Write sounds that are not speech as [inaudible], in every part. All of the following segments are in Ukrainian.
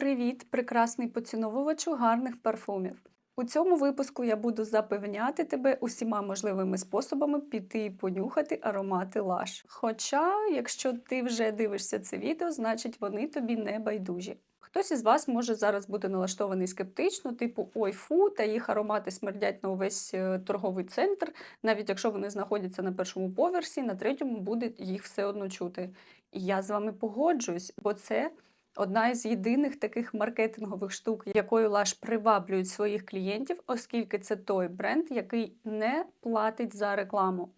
Привіт, прекрасний поціновувачу гарних парфумів. У цьому випуску я буду запевняти тебе усіма можливими способами піти і понюхати аромати Lush. Хоча, якщо ти вже дивишся це відео, значить вони тобі не байдужі. Хтось із вас може зараз бути налаштований скептично, типу ой фу, та їх аромати смердять на увесь е, торговий центр, навіть якщо вони знаходяться на першому поверсі, на третьому буде їх все одно чути. І я з вами погоджуюсь, бо це одна із єдиних таких маркетингових штук, якою Lush приваблюють своїх клієнтів, оскільки це той бренд, який не платить за рекламу.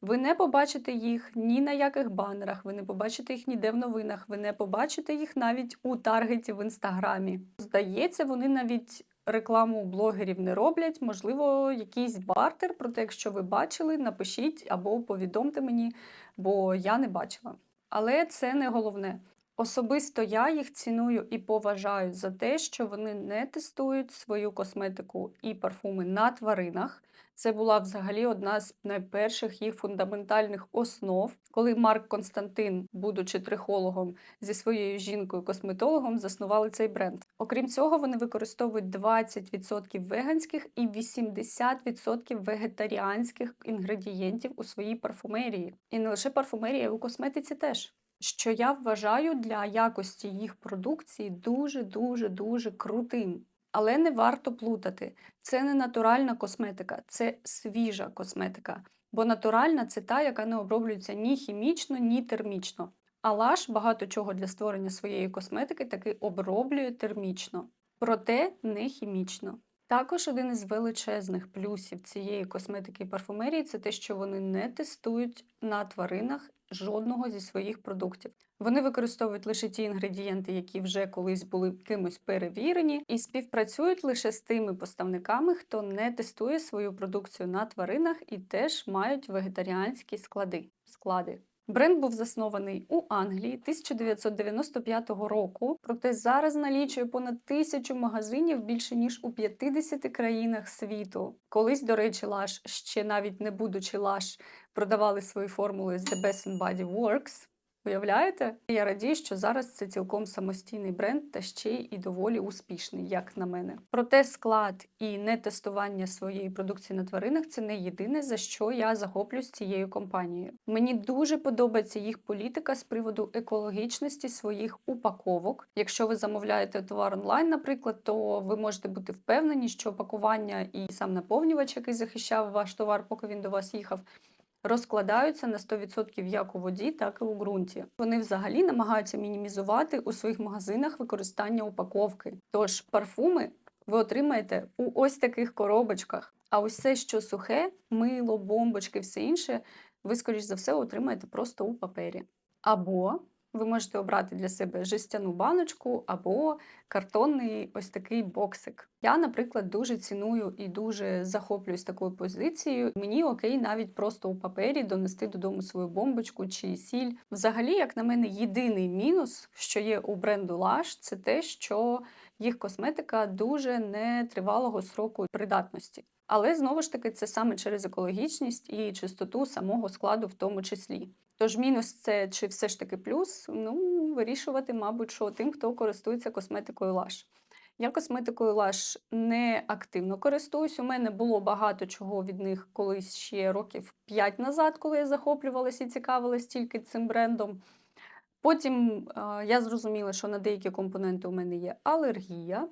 Ви не побачите їх ні на яких банерах, ви не побачите їх ніде в новинах, ви не побачите їх навіть у таргеті в інстаграмі. Здається, вони навіть рекламу блогерів не роблять, можливо, якийсь бартер. Проте, якщо ви бачили, напишіть або повідомте мені, бо я не бачила. Але це не головне. Особисто я їх ціную і поважаю за те, що вони не тестують свою косметику і парфуми на тваринах. Це була взагалі одна з найперших їх фундаментальних основ, коли Марк Константин, будучи трихологом зі своєю жінкою-косметологом, заснували цей бренд. Окрім цього, вони використовують 20% веганських і 80% вегетаріанських інгредієнтів у своїй парфумерії. І не лише парфумерії, а у косметиці теж що я вважаю для якості їх продукції дуже дуже крутим. Але не варто плутати. Це не натуральна косметика, це свіжа косметика. Бо натуральна це та, яка не оброблюється ні хімічно, ні термічно. А Lush багато чого для створення своєї косметики таки оброблює термічно, проте не хімічно. Також один із величезних плюсів цієї косметики і парфумерії це те, що вони не тестують на тваринах жодного зі своїх продуктів. Вони використовують лише ті інгредієнти, які вже колись були кимось перевірені, і співпрацюють лише з тими поставниками, хто не тестує свою продукцію на тваринах і теж мають вегетаріанські склади. склади. Бренд був заснований у Англії 1995 року, проте зараз налічує понад тисячу магазинів більше ніж у 50 країнах світу. Колись, до речі, Lush, ще навіть не будучи Lush, продавали свої формули з The Best in Body Works. Уявляєте? Я радію, що зараз це цілком самостійний бренд та ще і доволі успішний, як на мене. Проте склад і нетестування своєї продукції на тваринах це не єдине, за що я захоплююсь цією компанією. Мені дуже подобається їх політика з приводу екологічності своїх упаковок. Якщо ви замовляєте товар онлайн, наприклад, то ви можете бути впевнені, що пакування і сам наповнювач, який захищав ваш товар, поки він до вас їхав розкладаються на 100% як у воді, так і у ґрунті. Вони взагалі намагаються мінімізувати у своїх магазинах використання упаковки. Тож парфуми ви отримаєте у ось таких коробочках. А ось все, що сухе, мило, бомбочки, все інше, ви, скоріш за все, отримаєте просто у папері. Або ви можете обрати для себе жестяну баночку або картонний ось такий боксик. Я, наприклад, дуже ціную і дуже захоплююсь такою позицією. Мені окей, навіть просто у папері донести додому свою бомбочку чи сіль. Взагалі, як на мене, єдиний мінус, що є у бренду Lush, це те, що їх косметика дуже нетривалого сроку придатності. Але знову ж таки, це саме через екологічність і чистоту самого складу, в тому числі. Тож мінус це чи все ж таки плюс, ну, вирішувати, мабуть, що тим, хто користується косметикою Lush. Я косметикою Lush не активно користуюсь. У мене було багато чого від них колись ще років 5 назад, коли я захоплювалася і цікавилась тільки цим брендом. Потім е я зрозуміла, що на деякі компоненти у мене є алергія.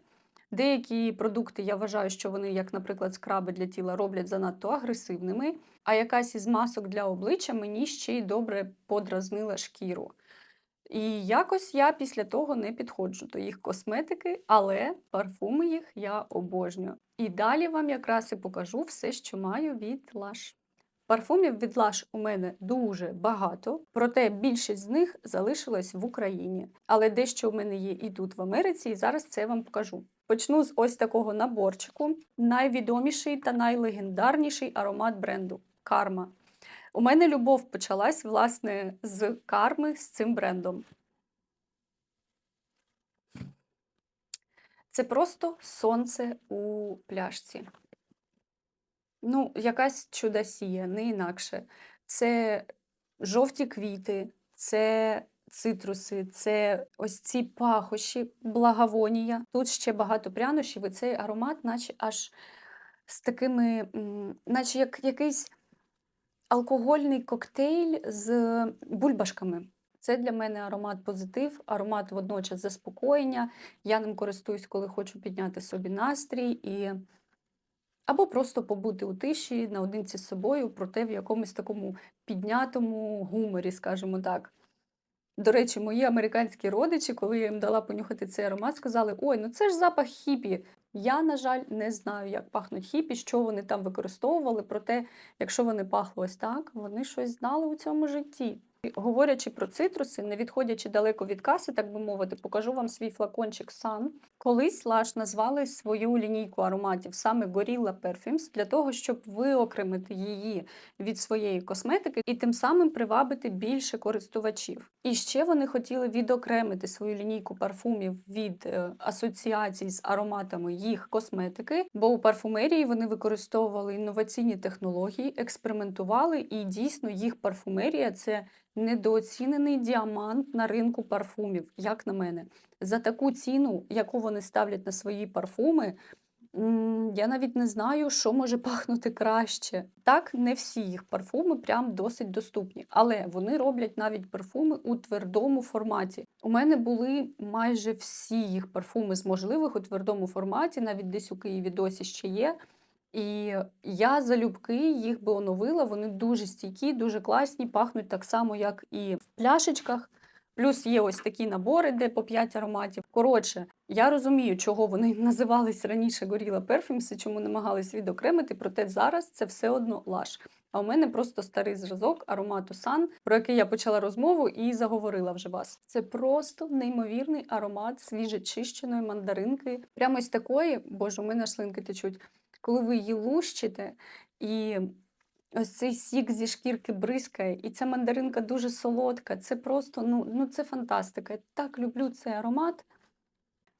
Деякі продукти я вважаю, що вони, як, наприклад, скраби для тіла, роблять занадто агресивними, а якась із масок для обличчя мені ще й добре подразнила шкіру. І якось я після того не підходжу до їх косметики, але парфуми їх я обожнюю. І далі вам якраз і покажу все, що маю від Lush. Парфумів від Lush у мене дуже багато, проте більшість з них залишилась в Україні. Але дещо у мене є і тут в Америці, і зараз це вам покажу. Почну з ось такого наборчику. Найвідоміший та найлегендарніший аромат бренду Карма. У мене любов почалась, власне, з карми з цим брендом. Це просто сонце у пляшці. Ну, якась чудосія, не інакше. Це жовті квіти, це цитруси, це ось ці пахощі, благовонія. Тут ще багато прянощів, і цей аромат, наче аж з такими, наче як якийсь алкогольний коктейль з бульбашками. Це для мене аромат позитив, аромат водночас заспокоєння. Я ним користуюсь, коли хочу підняти собі настрій і або просто побути у тиші наодинці з собою, проте в якомусь такому піднятому гуморі, скажімо так. До речі, мої американські родичі, коли я їм дала понюхати цей аромат, сказали: Ой, ну це ж запах хіпі. Я, на жаль, не знаю, як пахнуть хіпі, що вони там використовували. Проте, якщо вони пахли ось так, вони щось знали у цьому житті. Говорячи про цитруси, не відходячи далеко від каси, так би мовити, покажу вам свій флакончик Sun. Колись Lush назвали свою лінійку ароматів саме Gorilla Perfumes для того, щоб виокремити її від своєї косметики і тим самим привабити більше користувачів. І ще вони хотіли відокремити свою лінійку парфумів від е, асоціацій з ароматами їх косметики, бо у парфумерії вони використовували інноваційні технології, експериментували, і дійсно їх парфумерія це недооцінений діамант на ринку парфумів, як на мене. За таку ціну, яку вони ставлять на свої парфуми, я навіть не знаю, що може пахнути краще. Так, не всі їх парфуми прям досить доступні, але вони роблять навіть парфуми у твердому форматі. У мене були майже всі їх парфуми з можливих у твердому форматі, навіть десь у Києві досі ще є. І я залюбки їх би оновила. Вони дуже стійкі, дуже класні, пахнуть так само, як і в пляшечках. Плюс є ось такі набори, де по 5 ароматів. Коротше, я розумію, чого вони [laughs] називались раніше Perfumes і чому намагались відокремити, проте зараз це все одно лаш. А у мене просто старий зразок аромату Sun, про який я почала розмову і заговорила вже вас. Це просто неймовірний аромат свіжечищеної мандаринки. Прямо ось такої, боже, у мене аж слинки течуть. Коли ви її лущите і ось цей сік зі шкірки бризкає, і ця мандаринка дуже солодка. Це просто ну, ну це фантастика. Я так люблю цей аромат.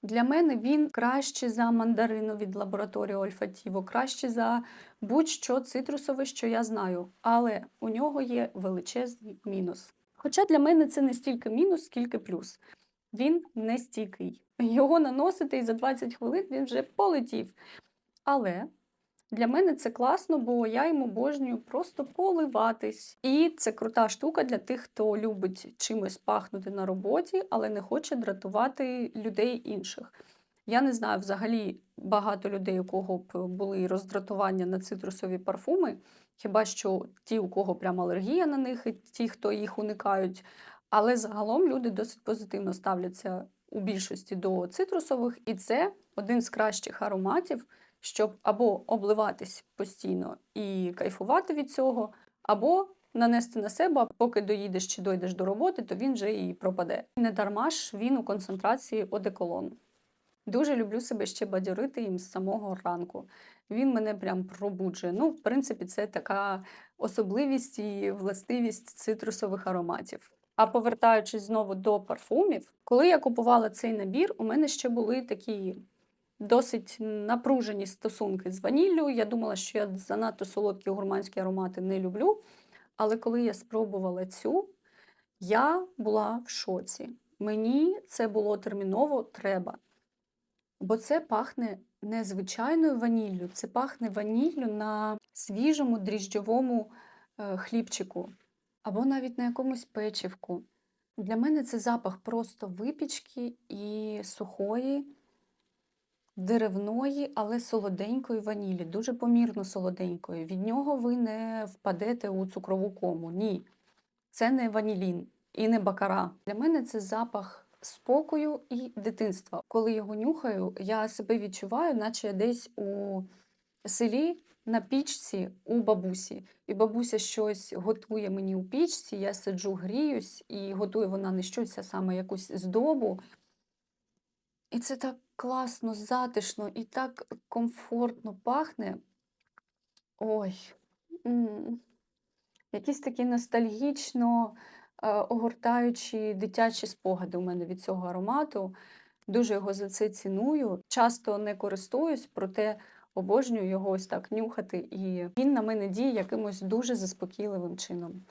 Для мене він краще за мандарину від лабораторії Ольфатіво, краще за будь-що цитрусове, що я знаю. Але у нього є величезний мінус. Хоча для мене це не стільки мінус, скільки плюс. Він не стійкий. Його наносити і за 20 хвилин він вже полетів. Але для мене це класно, бо я їм обожнюю просто поливатись. І це крута штука для тих, хто любить чимось пахнути на роботі, але не хоче дратувати людей інших. Я не знаю взагалі багато людей, у кого б були роздратування на цитрусові парфуми. Хіба що ті, у кого прям алергія на них, і ті, хто їх уникають. Але загалом люди досить позитивно ставляться у більшості до цитрусових, і це один з кращих ароматів щоб або обливатись постійно і кайфувати від цього, або нанести на себе, поки доїдеш чи дойдеш до роботи, то він вже і пропаде. Не дарма ж він у концентрації одеколону. Дуже люблю себе ще бадьорити їм з самого ранку. Він мене прям пробуджує. Ну, в принципі, це така особливість і властивість цитрусових ароматів. А повертаючись знову до парфумів, коли я купувала цей набір, у мене ще були такі досить напружені стосунки з ваніллю. Я думала, що я занадто солодкі гурманські аромати не люблю. Але коли я спробувала цю, я була в шоці. Мені це було терміново треба. Бо це пахне не звичайною ваніллю, це пахне ваніллю на свіжому дріжджовому е, хлібчику або навіть на якомусь печивку. Для мене це запах просто випічки і сухої деревної, але солоденької ванілі, дуже помірно солоденької. Від нього ви не впадете у цукрову кому. Ні. Це не ванілін і не бакара. Для мене це запах спокою і дитинства. Коли його нюхаю, я себе відчуваю, наче десь у селі на пічці у бабусі. І бабуся щось готує мені у пічці, я сиджу, гріюсь, і готує вона не щось, а саме якусь здобу. І це так класно, затишно і так комфортно пахне. Ой, м, якісь такі ностальгічно е, огортаючі дитячі спогади у мене від цього аромату. Дуже його за це ціную. Часто не користуюсь, проте обожнюю його ось так нюхати. І він на мене діє якимось дуже заспокійливим чином.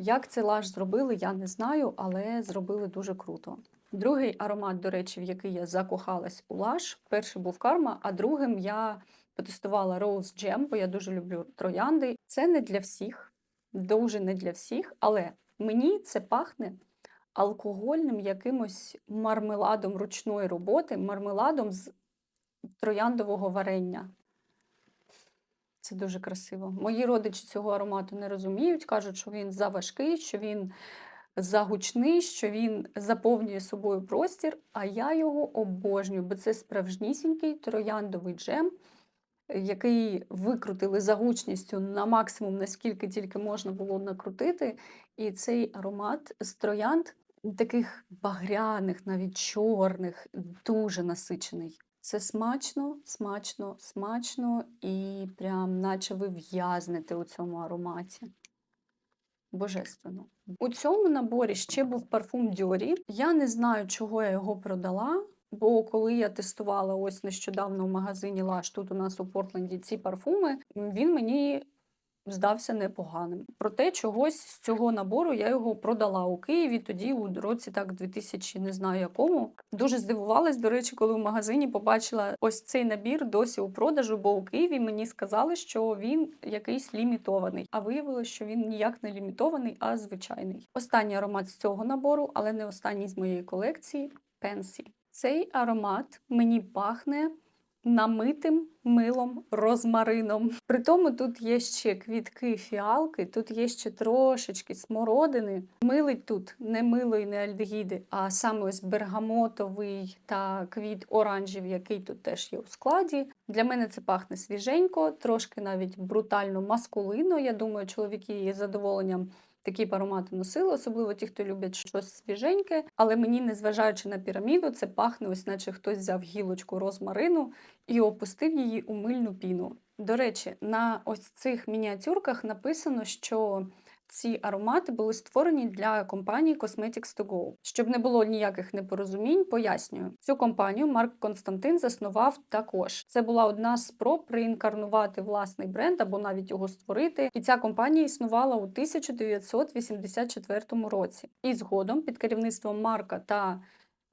Як цей лаш зробили, я не знаю, але зробили дуже круто. Другий аромат, до речі, в який я закохалась у лаш. Перший був карма, а другим я потестувала Rose Jam, бо я дуже люблю троянди. Це не для всіх, дуже не для всіх, але мені це пахне алкогольним якимось мармеладом ручної роботи, мармеладом з трояндового варення. Це дуже красиво. Мої родичі цього аромату не розуміють, кажуть, що він заважкий, що він загучний, що він заповнює собою простір, а я його обожнюю, бо це справжнісінький трояндовий джем, який викрутили за гучністю на максимум, наскільки тільки можна було накрутити. І цей аромат з троянд таких багряних, навіть чорних, дуже насичений. Це смачно, смачно, смачно і прям наче ви в'язнете у цьому ароматі. Божественно. У цьому наборі ще був парфум Дьорі. Я не знаю, чого я його продала, бо коли я тестувала ось нещодавно в магазині Лаш, тут у нас у Портленді ці парфуми, він мені здався непоганим. Проте чогось з цього набору я його продала у Києві тоді, у році так 2000, не знаю якому. Дуже здивувалась, до речі, коли в магазині побачила ось цей набір досі у продажу, бо у Києві мені сказали, що він якийсь лімітований. А виявилося, що він ніяк не лімітований, а звичайний. Останній аромат з цього набору, але не останній з моєї колекції Пенсі. Цей аромат мені пахне намитим милом розмарином. При тому тут є ще квітки фіалки, тут є ще трошечки смородини. Милить тут не мило і не альдегіди, а саме ось бергамотовий та квіт оранжів, який тут теж є у складі. Для мене це пахне свіженько, трошки навіть брутально маскулинно. Я думаю, чоловіки із задоволенням такі б аромати носили, особливо ті, хто люблять щось свіженьке. Але мені, незважаючи на піраміду, це пахне, ось наче хтось взяв гілочку розмарину і опустив її у мильну піну. До речі, на ось цих мініатюрках написано, що ці аромати були створені для компанії Cosmetics to Go. Щоб не було ніяких непорозумінь, пояснюю. Цю компанію Марк Константин заснував також. Це була одна з спроб реінкарнувати власний бренд або навіть його створити. І ця компанія існувала у 1984 році. І згодом під керівництвом Марка та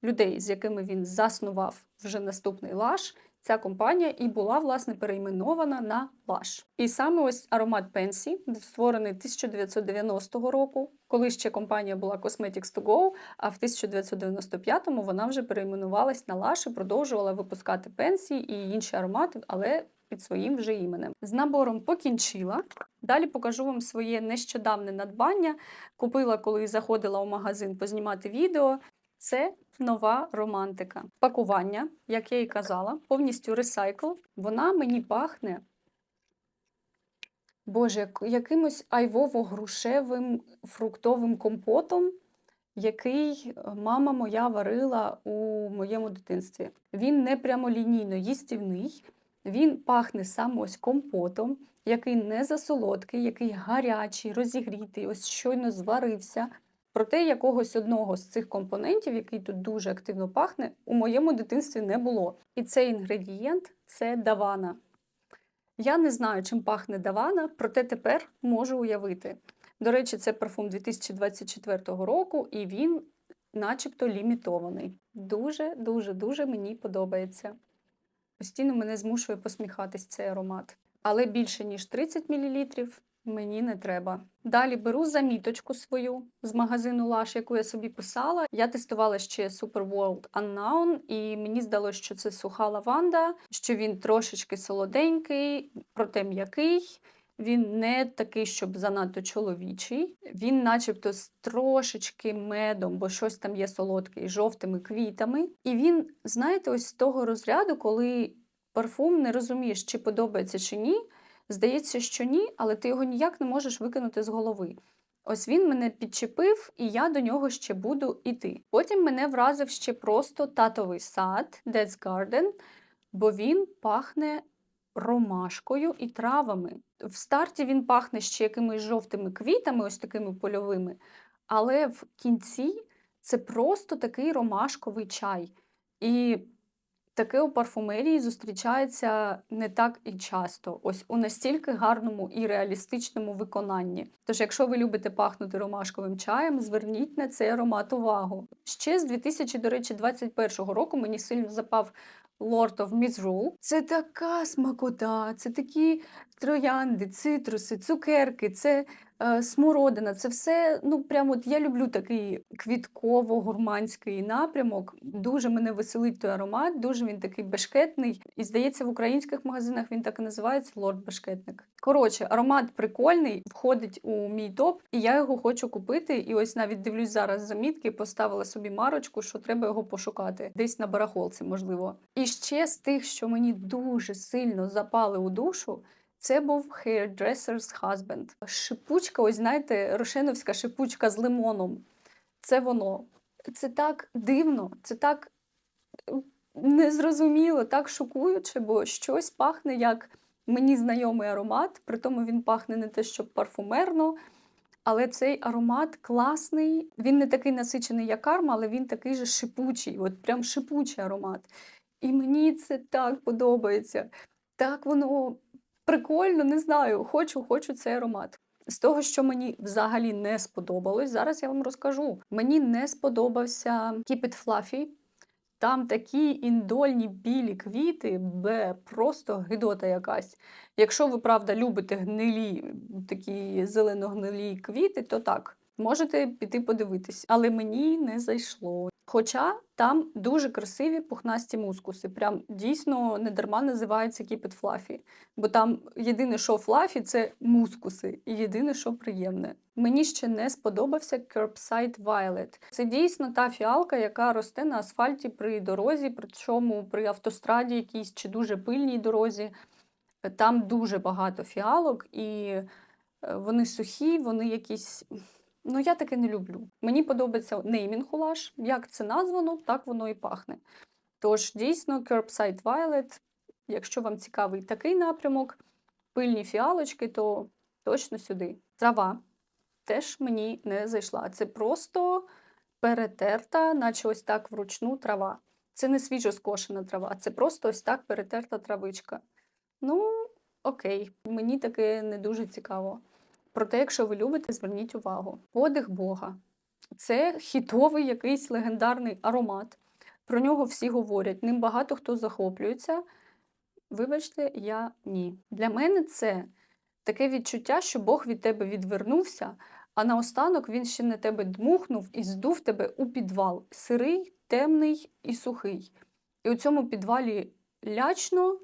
людей, з якими він заснував вже наступний лаш. Ця компанія і була власне перейменована на Lush. І саме ось аромат Pensy, створений 1990 року, коли ще компанія була Cosmetics to Go, а в 1995-му вона вже перейменувалась на Lush і продовжувала випускати Pensy і інші аромати, але під своїм вже іменем. З набором покінчила. Далі покажу вам своє нещодавне надбання. Купила, коли заходила у магазин познімати відео. Це нова романтика. Пакування, як я і казала, повністю ресайкл. Вона мені пахне, боже, якимось айвово-грушевим фруктовим компотом, який е, мама моя варила у моєму дитинстві. Він не прямолінійно їстівний, він пахне саме ось компотом, який не засолодкий, який гарячий, розігрітий, ось щойно зварився. Проте якогось одного з цих компонентів, який тут дуже активно пахне, у моєму дитинстві не було. І цей інгредієнт це давана. Я не знаю, чим пахне давана, проте тепер можу уявити. До речі, це парфум 2024 року, і він начебто лімітований. Дуже-дуже дуже мені подобається. Постійно мене змушує посміхатись цей аромат. Але більше, ніж 30 мл Мені не треба. Далі беру заміточку свою з магазину Lush, яку я собі писала. Я тестувала ще Super World Unknown, і мені здалося, що це суха лаванда, що він трошечки солоденький, проте м'який. Він не такий, щоб занадто чоловічий. Він, начебто, з трошечки медом, бо щось там є солодке, і жовтими квітами. І він, знаєте, ось з того розряду, коли парфум не розумієш, чи подобається чи ні. Здається, що ні, але ти його ніяк не можеш викинути з голови. Ось він мене підчепив, і я до нього ще буду йти. Потім мене вразив ще просто татовий сад, Death's Garden, бо він пахне ромашкою і травами. В старті він пахне ще якимись жовтими квітами, ось такими польовими, але в кінці це просто такий ромашковий чай. І Таке у парфумерії зустрічається не так і часто, ось у настільки гарному і реалістичному виконанні. Тож, якщо ви любите пахнути ромашковим чаєм, зверніть на цей аромат увагу. Ще з 2021 року мені сильно запав Lord of Misrule. Це така смакота, це такі троянди, цитруси, цукерки, це смородина. Це все. Ну прямо от я люблю такий квітково-гурманський напрямок. Дуже мене веселить той аромат, дуже він такий бешкетний. І здається, в українських магазинах він так і називається лорд бешкетник. Коротше, аромат прикольний, входить у мій топ, і я його хочу купити. І ось навіть дивлюсь зараз замітки, поставила собі марочку, що треба його пошукати десь на барахолці, можливо. І ще з тих, що мені дуже сильно запали у душу. Це був Hairdresser's Husband. Шипучка, ось знаєте, рошеновська шипучка з лимоном. Це воно. Це так дивно, це так незрозуміло, так шокуюче, бо щось пахне як мені знайомий аромат, при тому він пахне не те, що парфумерно. Але цей аромат класний. Він не такий насичений, як карма, але він такий же шипучий, от прям шипучий аромат. І мені це так подобається. Так воно прикольно, не знаю. Хочу, хочу цей аромат. З того, що мені взагалі не сподобалось, зараз я вам розкажу. Мені не сподобався Keep It Fluffy. Там такі індольні білі квіти, бе, просто гидота якась. Якщо ви, правда, любите гнилі, такі зелено-гнилі квіти, то так, можете піти подивитись. Але мені не зайшло. Хоча там дуже красиві пухнасті мускуси. Прям дійсно недарма називається Keep It Fluffy. Бо там єдине, що флафі, це мускуси, і єдине, що приємне. Мені ще не сподобався Curbside Violet. Це дійсно та фіалка, яка росте на асфальті при дорозі, причому при автостраді якійсь чи дуже пильній дорозі. Там дуже багато фіалок, і е, вони сухі, вони якісь. Ну, я таке не люблю. Мені подобається неймінг гулаш. Як це названо, так воно і пахне. Тож, дійсно, Curbside Violet, якщо вам цікавий такий напрямок, пильні фіалочки, то точно сюди. Трава теж мені не зайшла. Це просто перетерта, наче ось так вручну трава. Це не свіжо скошена трава, це просто ось так перетерта травичка. Ну, окей, мені таке не дуже цікаво. Проте, якщо ви любите, зверніть увагу. Подих Бога. Це хітовий якийсь легендарний аромат. Про нього всі говорять, ним багато хто захоплюється. Вибачте, я ні. Для мене це таке відчуття, що Бог від тебе відвернувся, а наостанок він ще на тебе дмухнув і здув тебе у підвал. Сирий, темний і сухий. І у цьому підвалі лячно,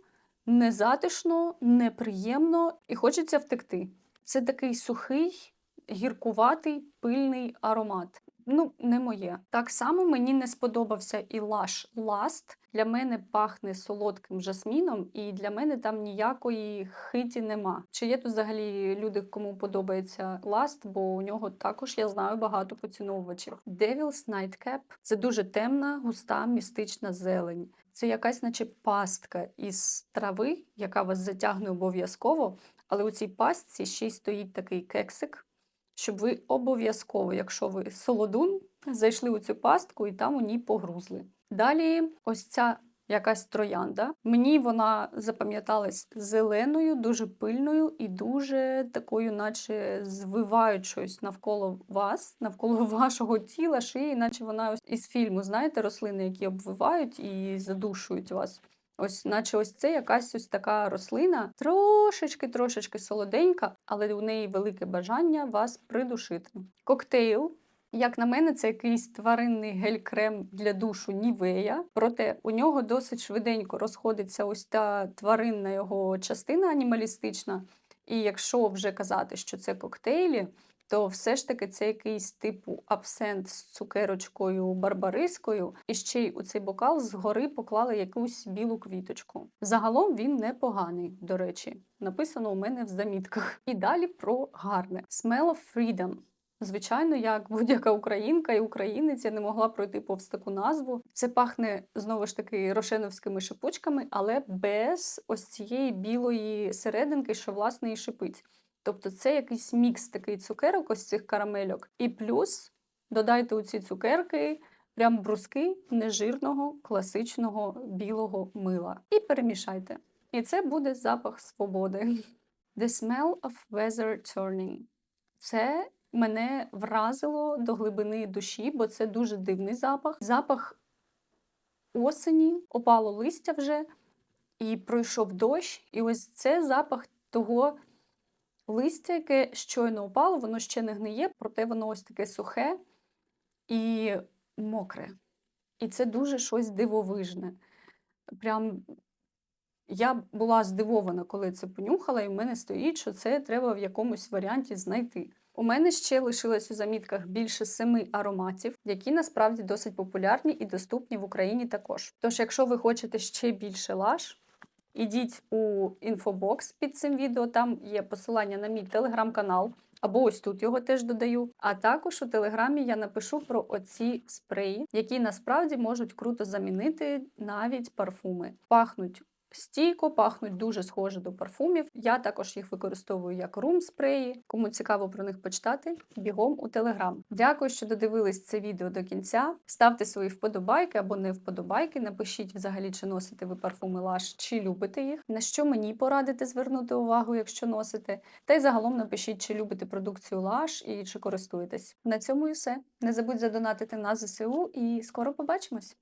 незатишно, неприємно і хочеться втекти. Це такий сухий, гіркуватий, пильний аромат. Ну, не моє. Так само мені не сподобався і Lush Last. Для мене пахне солодким жасміном, і для мене там ніякої хиті нема. Чи є тут взагалі люди, кому подобається Last, бо у нього також я знаю багато поціновувачів. Devil's Nightcap – це дуже темна, густа, містична зелень. Це якась, наче пастка із трави, яка вас затягне обов'язково. Але у цій пастці ще й стоїть такий кексик, щоб ви обов'язково, якщо ви солодун, зайшли у цю пастку і там у ній погрузли. Далі, ось ця якась троянда. Мені вона запам'яталась зеленою, дуже пильною і дуже такою, наче звиваючоюсь навколо вас, навколо [laughs] вашого тіла, шиї, наче вона ось із фільму, знаєте, рослини, які обвивають і задушують вас. Ось, наче ось це якась ось така рослина, трошечки-трошечки солоденька, але у неї велике бажання вас придушити. Коктейл. Як на мене, це якийсь тваринний гель-крем для душу Нівея, проте у нього досить швиденько розходиться ось та тваринна його частина анімалістична. І якщо вже казати, що це коктейлі, то все ж таки це якийсь типу абсент з цукерочкою барбарискою, і ще й у цей бокал згори поклали якусь білу квіточку. Загалом він непоганий, до речі, написано у мене в замітках. І далі про гарне Smell of Freedom. Звичайно, як будь-яка українка і українець я не могла пройти повз таку назву. Це пахне знову ж таки рошеновськими шипучками, але без ось цієї білої серединки, що власне і шипить. Тобто це якийсь мікс такий цукерок, ось цих карамельок. І плюс додайте у ці цукерки Прям бруски нежирного, класичного білого мила. І перемішайте. І це буде запах свободи. The smell of weather turning. Це мене вразило до глибини душі, бо це дуже дивний запах. Запах осені, опало листя вже, і пройшов дощ. І ось це запах того листя, яке щойно упало, воно ще не гниє, проте воно ось таке сухе і мокре. І це дуже щось дивовижне. Прям я була здивована, коли це понюхала, і в мене стоїть, що це треба в якомусь варіанті знайти. У мене ще лишилось у замітках більше семи ароматів, які насправді досить популярні і доступні в Україні також. Тож, якщо ви хочете ще більше лаш, ідіть у інфобокс під цим відео, там є посилання на мій телеграм-канал, або ось тут його теж додаю. А також у телеграмі я напишу про оці спреї, які насправді можуть круто замінити навіть парфуми. Пахнуть стійко, пахнуть дуже схоже до парфумів. Я також їх використовую як рум спреї. Кому цікаво про них почитати, бігом у телеграм. Дякую, що додивились це відео до кінця. Ставте свої вподобайки або не вподобайки. Напишіть взагалі, чи носите ви парфуми Lush, чи любите їх. На що мені порадити звернути увагу, якщо носите. Та й загалом напишіть, чи любите продукцію Lush і чи користуєтесь. На цьому і все. Не забудь задонатити на ЗСУ і скоро побачимось!